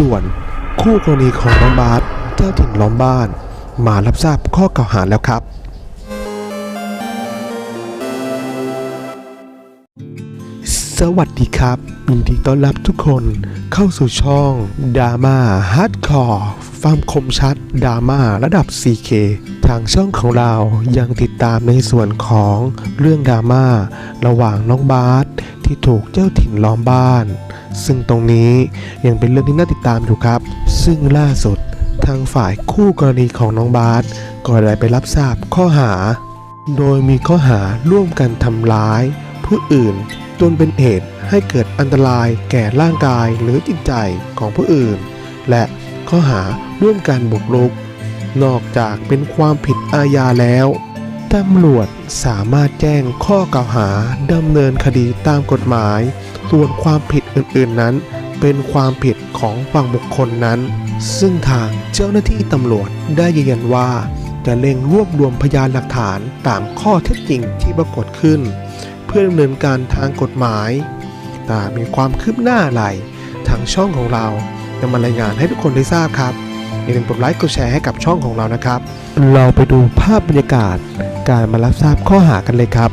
ด่วน คู่กรณีของน้องบาสเจ้าถิ่นล้อมบ้าน มารับทราบข้อกล่าวหาแล้วครับ สวัสดีครับยินดีต้อนรับทุกคนเข้าสู่ช่องดราม่าฮาร์ดคอร์ฟังคมชัดดราม่าระดับ 4K ทางช่องของเรายังติดตามในส่วนของเรื่องดราม่าระหว่างน้องบาสที่ถูกเจ้าถิ่นล้อมบ้าน ซึ่งตรงนี้ยังเป็นเรื่องที่น่าติดตามอยู่ครับ ซึ่งล่าสุดทางฝ่ายคู่กรณีของน้องบาสก็ได้ไปรับทราบข้อหา โดยมีข้อหาร่วมกันทำร้าย ผู้อื่นจนเป็นเหตุให้เกิดอันตรายแก่ร่างกายหรือจิตใจของผู้อื่น และข้อหาร่วมกันบุกรุก นอกจากเป็นความผิดอาญาแล้ว ตำรวจสามารถแจ้งข้อกล่าวหาดำเนินคดีตามกฎหมาย ส่วนความผิดอื่นๆนั้น เป็นความผิดของฝั่งบุคคลนั้น ซึ่งทางเจ้าหน้าที่ตำรวจได้ยืนยันว่า จะเร่งรวบรวมพยานหลักฐานตามข้อเท็จจริงที่ปรากฏขึ้น เพื่อดำเนินการทางกฎหมายแต่มีความคืบหน้าอะไรทางช่องของเราจะมารายงานให้ทุกคนได้ทราบครับอย่าลืมกดไลค์กดแชร์ให้กับช่องของเรานะครับ เราไปดูภาพบรรยากาศ การมารับทราบข้อหากันเลยครับ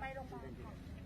ไปโรงพยาบาล